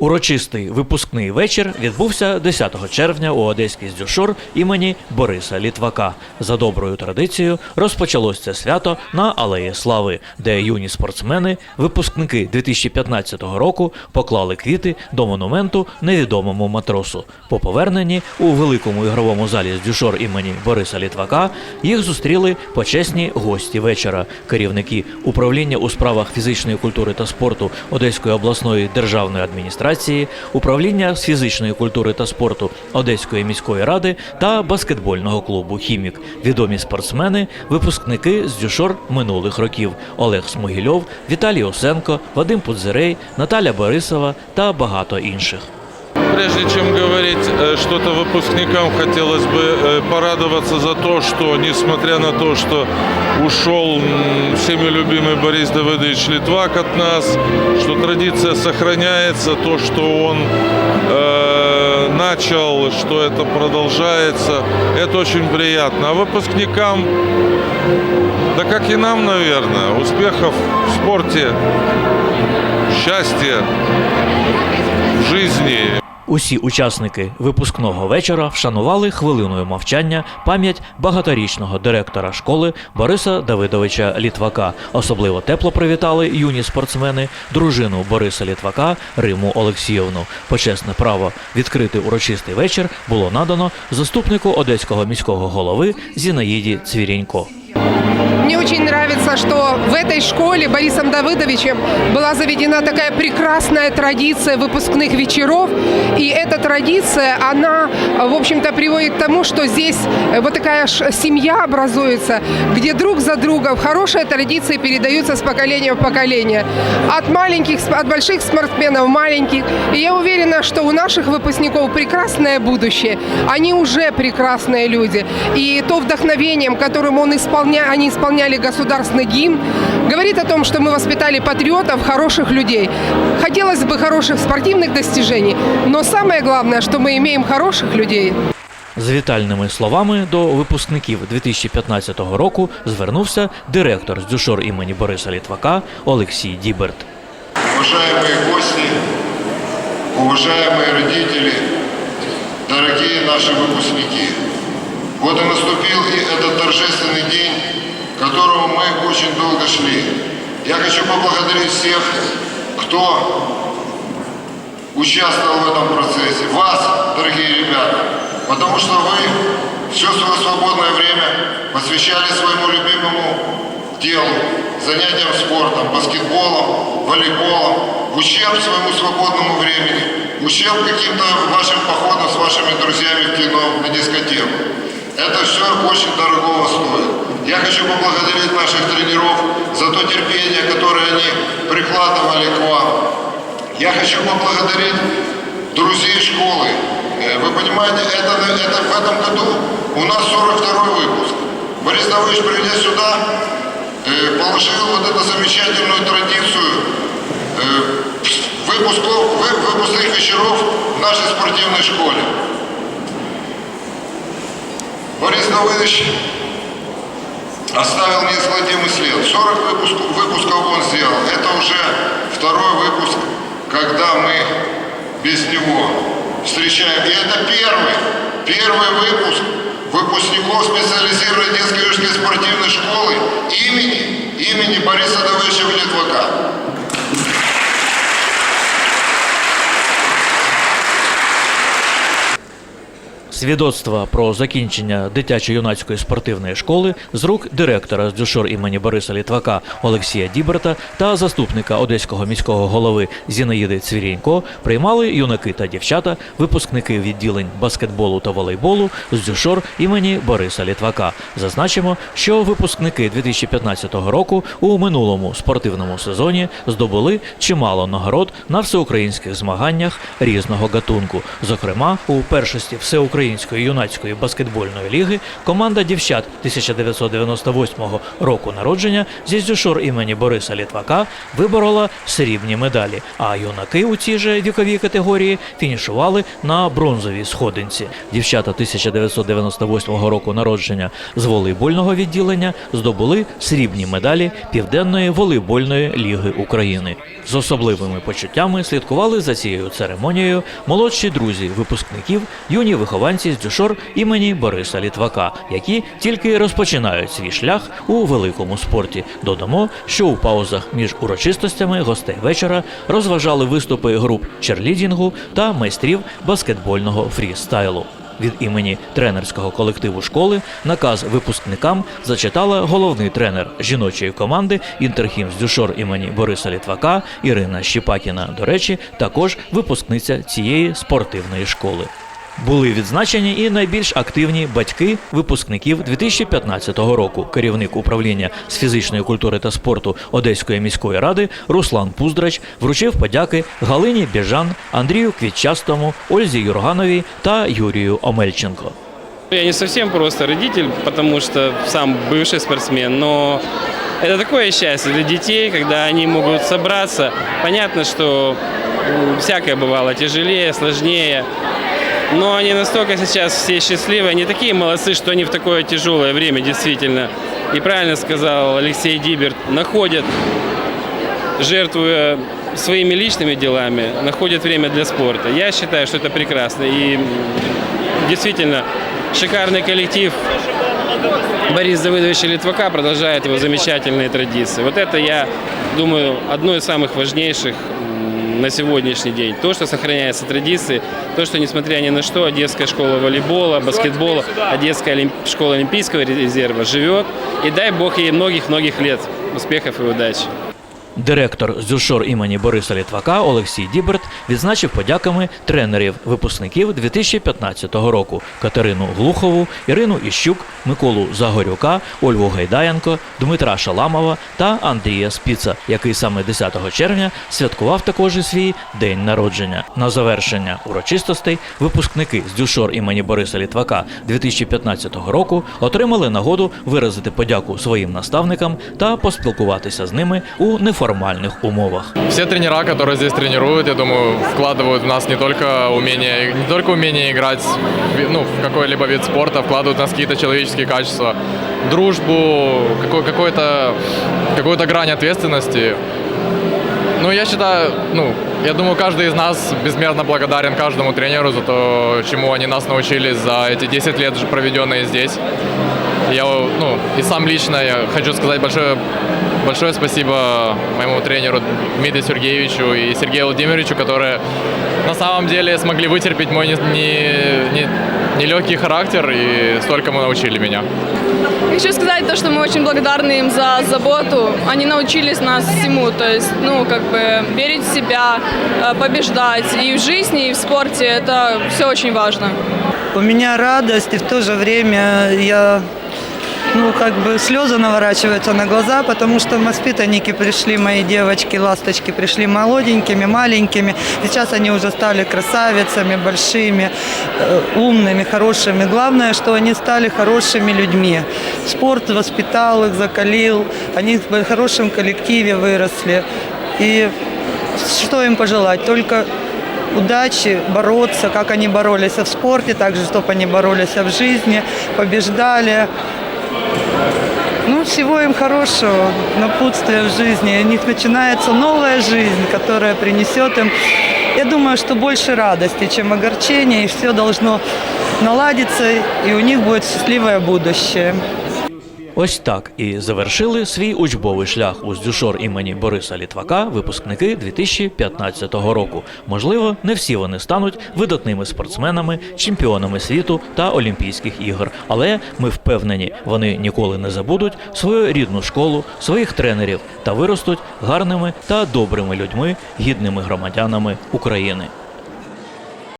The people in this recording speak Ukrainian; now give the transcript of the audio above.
Урочистий випускний вечір відбувся 10 червня у Одеській здюшор імені Бориса Літвака. За доброю традицією розпочалось це свято на Алеї Слави, де юні спортсмени, випускники 2015 року, поклали квіти до монументу невідомому матросу. По поверненні у великому ігровому залі здюшор імені Бориса Літвака їх зустріли почесні гості вечора, керівники управління у справах фізичної культури та спорту Одеської обласної державної адміністрації, управління з фізичної культури та спорту Одеської міської ради та баскетбольного клубу Хімік. Відомі спортсмени, випускники з дюшор минулих років Олег Смогільов, Віталій Осенко, Вадим Пудзерей, Наталя Борисова та багато інших. Прежде чем говорить э, что-то выпускникам, хотелось бы э, порадоваться за то, что, несмотря на то, что ушел всеми любимый Борис Давыдович Литвак от нас, что традиция сохраняется, то, что он э, начал, что это продолжается, это очень приятно. А выпускникам, да как и нам, наверное, успехов в спорте, счастья жизни, Усі учасники випускного вечора вшанували хвилиною мовчання пам'ять багаторічного директора школи Бориса Давидовича Літвака. Особливо тепло привітали юні спортсмени, дружину Бориса Літвака Риму Олексіївну. Почесне право відкрити урочистий вечір було надано заступнику одеського міського голови Зінаїді Цвірінько. Мне очень нравится, что в этой школе Борисом Давыдовичем была заведена такая прекрасная традиция выпускных вечеров. И эта традиция, она, в общем-то, приводит к тому, что здесь вот такая семья образуется, где друг за другом хорошие традиции передаются с поколения в поколение. От маленьких, от больших спортсменов маленьких. И я уверена, что у наших выпускников прекрасное будущее. Они уже прекрасные люди. И то вдохновением, которым он исполня... они исполняли государственный гимн, говорит о том, что мы воспитали патриотов, хороших людей. Хотелось бы хороших спортивных достижений, но самое главное, что мы имеем хороших людей. З вітальними словами до випускників 2015 року звернувся директор з дюшор імені Бориса Літвака Олексій Діберт. Уважаемые гости, уважаемые родители, дорогие наши выпускники. Вот и наступил и этот торжественный день, которому мы очень долго шли. Я хочу поблагодарить всех, кто участвовал в этом процессе. Вас, дорогие ребята, потому что вы все свое свободное время посвящали своему любимому делу, занятиям спортом, баскетболом, волейболом, ущерб своему свободному времени, ущерб каким-то вашим походам с вашими друзьями в кино, на дискотеку. Это все очень дорогого стоит. Я хочу поблагодарить наших тренеров за то терпение, которое они прикладывали к вам. Я хочу поблагодарить друзей школы. Э, Вы понимаете, это, это в этом году у нас 42 выпуск. Борис Давыдович, придя сюда, э, положил вот эту замечательную традицию э, выпусков, вы- выпускных вечеров в нашей спортивной школе. Борис Давыдович оставил неизгладимый след. 40 выпусков, выпусков он сделал. Это уже второй выпуск, когда мы без него встречаем. И это первый, первый выпуск выпускников специализированной детской юридической спортивной школы имени, имени Бориса Давыдовича Литвака. Свідоцтва про закінчення дитячо-юнацької спортивної школи з рук директора з дюшор імені Бориса Літвака Олексія Діберта та заступника одеського міського голови Зінаїди Цвірінько приймали юнаки та дівчата, випускники відділень баскетболу та волейболу з дюшор імені Бориса Літвака. Зазначимо, що випускники 2015 року у минулому спортивному сезоні здобули чимало нагород на всеукраїнських змаганнях різного гатунку, зокрема у першості всеукраїнського Української юнацької баскетбольної ліги команда дівчат 1998 року народження зі Здюшор імені Бориса Літвака виборола срібні медалі, а юнаки у цій же віковій категорії фінішували на бронзовій сходинці. Дівчата 1998 року народження з волейбольного відділення здобули срібні медалі Південної волейбольної ліги України. З особливими почуттями слідкували за цією церемонією молодші друзі випускників, юні вихованці з дюшор імені Бориса Літвака, які тільки розпочинають свій шлях у великому спорті. Додамо, що у паузах між урочистостями гостей вечора розважали виступи груп черлідінгу та майстрів баскетбольного фрістайлу. Від імені тренерського колективу школи наказ випускникам зачитала головний тренер жіночої команди Інтерхім з Дюшор імені Бориса Літвака Ірина Щіпакіна. До речі, також випускниця цієї спортивної школи. Були відзначені і найбільш активні батьки випускників 2015 року. Керівник управління з фізичної культури та спорту Одеської міської ради Руслан Пуздрач вручив подяки Галині Біжан, Андрію Квітчастому, Ользі Юргановій та Юрію Омельченко. Я не совсем просто родитель, потому что сам бывший спортсмен, но это такое счастье для детей, когда они могут собраться. Понятно, что м, всякое бывало тяжелее, сложнее, Но они настолько сейчас все счастливые, они такие молодцы, что они в такое тяжелое время действительно, и правильно сказал Алексей Диберт, находят, жертвуя своими личными делами, находят время для спорта. Я считаю, что это прекрасно. И действительно, шикарный коллектив Борис Давыдовича Литвака продолжает его замечательные традиции. Вот это, я думаю, одно из самых важнейших на сегодняшний день. То, что сохраняются традиции, то, что, несмотря ни на что, Одесская школа волейбола, баскетбола, Одесская олимп- школа Олимпийского резерва живет. И дай бог ей многих-многих лет успехов и удачи. Директор з Дюшор імені Бориса Літвака Олексій Діберт відзначив подяками тренерів випускників 2015 року Катерину Глухову, Ірину Іщук, Миколу Загорюка, Ольгу Гайдаєнко, Дмитра Шаламова та Андрія Спіца, який саме 10 червня святкував також і свій день народження. На завершення урочистостей випускники з Дюшор імені Бориса Літвака 2015 року отримали нагоду виразити подяку своїм наставникам та поспілкуватися з ними у неформальних умовах. Все тренера, которые здесь тренируют, я думаю, вкладывают в нас не только умение, не только умение играть ну, в какой-либо вид спорта, вкладывают в нас какие-то человеческие качества, дружбу, какой- какой-то, какую-то грань ответственности. Ну, я считаю, ну, я думаю, каждый из нас безмерно благодарен каждому тренеру за то, чему они нас научили за эти 10 лет, проведенные здесь. Я, ну, и сам лично я хочу сказать большое, большое спасибо моему тренеру Дмитрию Сергеевичу и Сергею Владимировичу, которые на самом деле смогли вытерпеть мой нелегкий не, не, нелегкий характер и столькому научили меня. Хочу сказать то, что мы очень благодарны им за заботу. Они научились нас всему, то есть, ну, как бы верить в себя, э, побеждать и в жизни, и в спорте. Это все очень важно. У меня радость, и в то же время я, ну, как бы слезы наворачиваются на глаза, потому что воспитанники пришли, мои девочки, ласточки, пришли молоденькими, маленькими. Сейчас они уже стали красавицами, большими, э, умными, хорошими. Главное, что они стали хорошими людьми. Спорт воспитал их, закалил, они в хорошем коллективе выросли. И что им пожелать? Только удачи, бороться, как они боролись в спорте, так же, чтобы они боролись в жизни, побеждали. Ну, всего им хорошего, напутствия в жизни. У них начинается новая жизнь, которая принесет им, я думаю, что больше радости, чем огорчения, и все должно наладиться, и у них будет счастливое будущее. Ось так і завершили свій учбовий шлях у Здюшор імені Бориса Літвака випускники 2015 року. Можливо, не всі вони стануть видатними спортсменами, чемпіонами світу та Олімпійських ігор, але ми впевнені, вони ніколи не забудуть свою рідну школу, своїх тренерів та виростуть гарними та добрими людьми, гідними громадянами України.